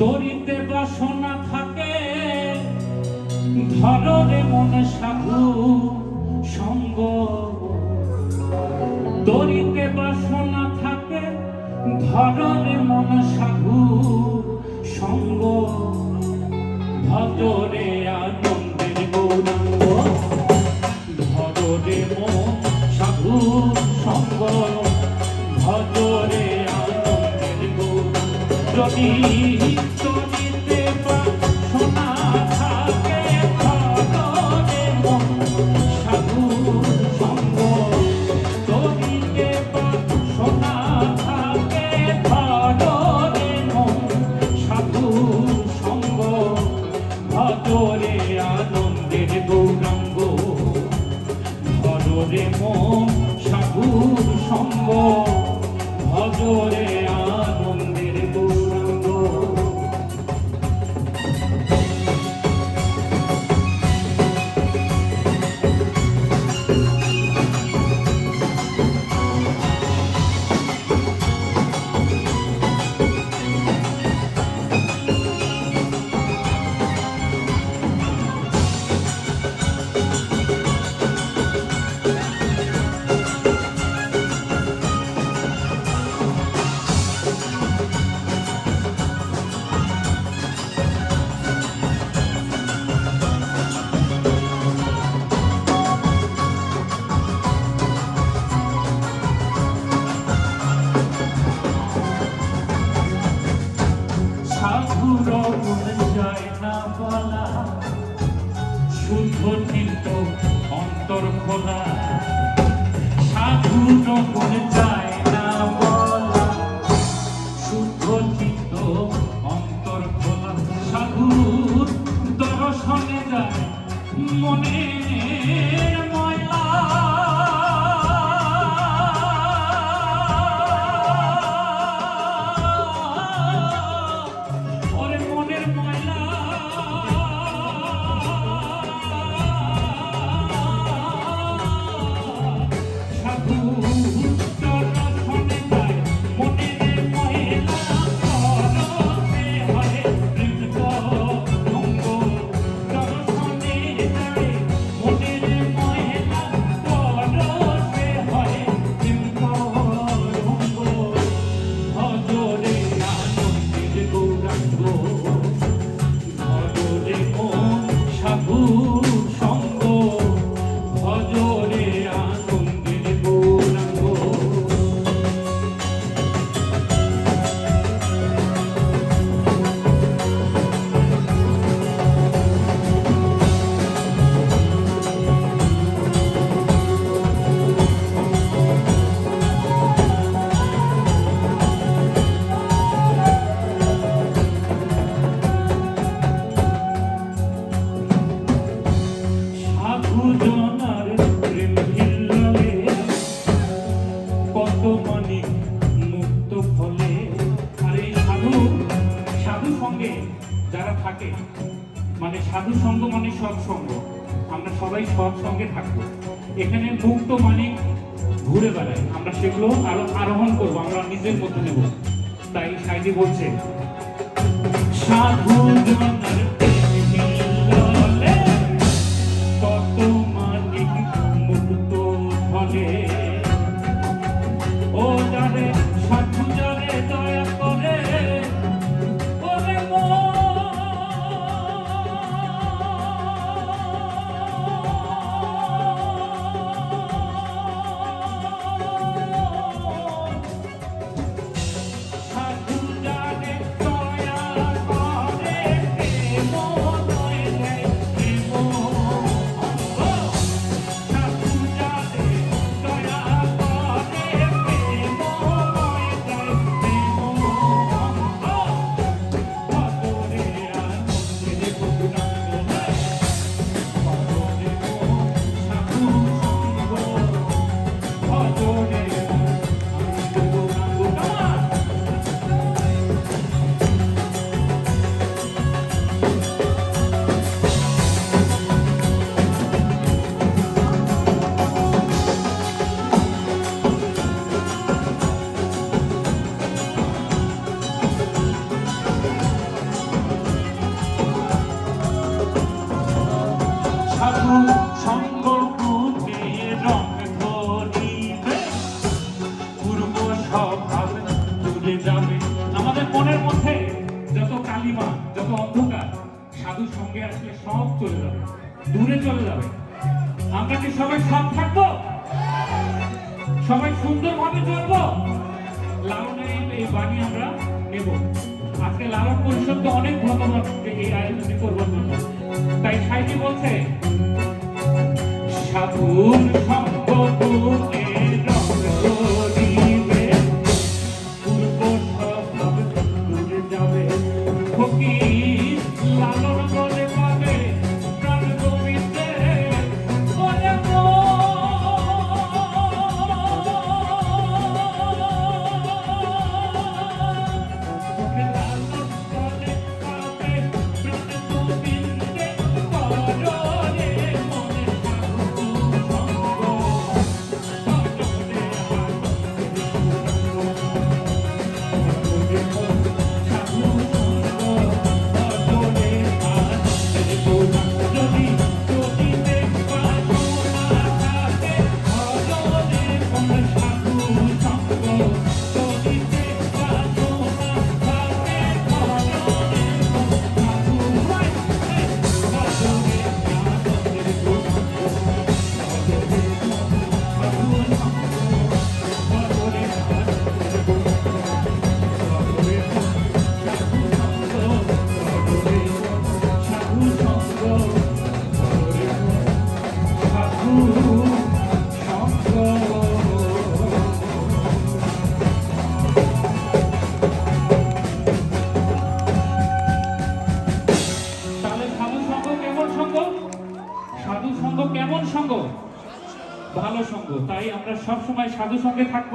তরিতে বাসনা থাকে, ধররে মনে সাধু সঙ্গ। তরিতে বাসনা থাকে, ধররে মনে সাধু সঙ্গ। ভজরে আনন্দের গৌরাঙ্গ, ধররে মন সাধু সঙ্গ। যদি তরিতে বাসনা থাকে ধররে সাধু সঙ্গ তরিতে বাসনা থাকে ধররে সাধু সঙ্গ ভজরে আনন্দের গৌরাঙ্গ। ভজরে মন, সাধুর সঙ্গ ভজরে শুদ্ধ চিন্ত অন্তর খোলা সাধু নগর যায় সৎসঙ্গ। আমরা সবাই সৎসঙ্গে থাকব। এখানে মুক্ত মানে ঘুরে বেড়ায়। আমরা সেগুলো আরও আরোহণ করব, আমরা নিজের মধ্যে নেব। তাই সাইডে বলছে, সাধু সব যাবে। আমাদের মনের মধ্যে যত কালিমা, যত অন্ধকার, সাধু সঙ্গে আসলে সব চলে যাবে, দূরে চলে যাবে। আমরা কি সবাই সৎ থাকব? সবাই সুন্দরভাবে চলবো? লালনের এই বাণী আমরা নেব। আজকে লালন পরিষদকে অনেক ধন্যবাদ এই আয়োজনে করবার জন্য। তাই সাইজি বলছে, সাধুর তাই আমরা সব সময় সাধু সঙ্গে থাকব।